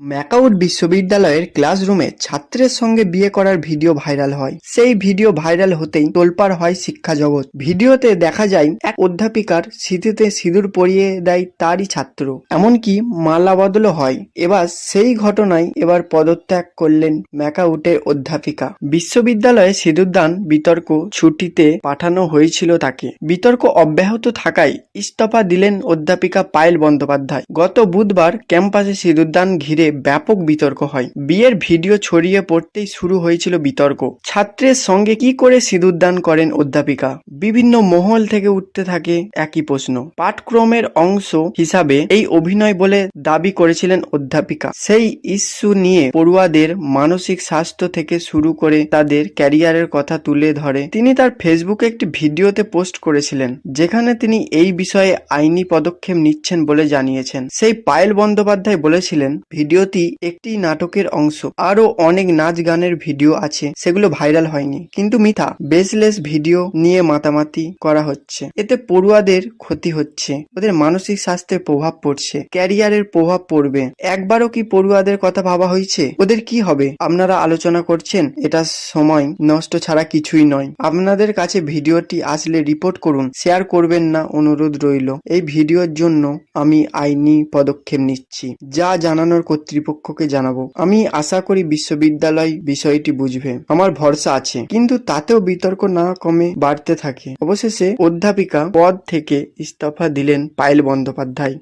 ম্যাকাউট বিশ্ববিদ্যালয়ের ক্লাসরুমে ছাত্রের সঙ্গে বিয়ে করার ভিডিও ভাইরাল হয়। সেই ভিডিও ভাইরাল হতেই তোলপাড় হয় শিক্ষা জগৎ ভিডিওতে দেখা যায়, এক অধ্যাপিকার স্মৃতিতে সিঁদুর পরিয়ে দেয় তারই ছাত্র। এমনকি মালা বদলও হয়। এবার সেই ঘটনায় এবার পদত্যাগ করলেন ম্যাকাউটের অধ্যাপিকা। বিশ্ববিদ্যালয়ে সিঁদুরদান, বিতর্ক, ছুটিতে পাঠানো হয়েছিল তাকে। বিতর্ক অব্যাহত থাকায় ইস্তফা দিলেন অধ্যাপিকা পায়েল বন্দ্যোপাধ্যায়। গত বুধবার ক্যাম্পাসে সিঁদুরদান ঘিরে ব্যাপক বিতর্ক হয়। বিয়ের ভিডিও ছড়িয়ে পড়তেই শুরু হয়েছিল বিতর্ক। ছাত্রের সঙ্গে কি করে সিঁদুরদান করেন অধ্যাপিকা? বিভিন্ন মহল থেকে উঠতে থাকে একই প্রশ্ন। পাঠক্রমের অংশ হিসাবে এই অভিনয় বলে দাবি করেছিলেন অধ্যাপিকা। সেই ইস্যু নিয়ে পড়ুয়াদের মানসিক স্বাস্থ্য থেকে শুরু করে তাদের ক্যারিয়ারের কথা তুলে ধরে। তিনি তার ফেসবুকে একটি ভিডিওতে পোস্ট করেছিলেন, যেখানে তিনি এই বিষয়ে আইনি পদক্ষেপ নিচ্ছেন বলে জানিয়েছেন। সেই পায়েল বন্দ্যোপাধ্যায় বলেছিলেন ভিডিওটি একটি নাটকের অংশ। আরও অনেক নাচ গানের ভিডিও আছে, সেগুলো ভাইরাল হয়নি। কিন্তু মিথা, বেসলেস ভিডিও নিয়ে মাতামাতি করা হচ্ছে। এতে পড়ুয়াদের ক্ষতি হচ্ছে। ওদের মানসিক স্বাস্থ্যের প্রভাব পড়ছে। ক্যারিয়ারের প্রভাব পড়বে। একবারও কি পড়ুয়াদের কথা ভাবা হয়েছে? ওদের কি হবে? আপনারা আলোচনা করছেন, এটা সময় নষ্ট ছাড়া কিছুই নয়। আপনাদের কাছে ভিডিওটি আসলে রিপোর্ট করুন, শেয়ার করবেন না অনুরোধ রইল। এই ভিডিওর জন্য আমি আইনি পদক্ষেপ নিচ্ছি। যা জানানোর কর্তৃপক্ষকে জানাব। আমি আশা করি বিশ্ববিদ্যালয় বিষয়টি বুঝবে। আমার ভরসা আছে। কিন্তু তাতেও বিতর্ক না কমে বাড়তে থাকে। অবশেষে অধ্যাপিকা পদ থেকে ইস্তফা দিলেন পায়েল বন্দ্যোপাধ্যায়।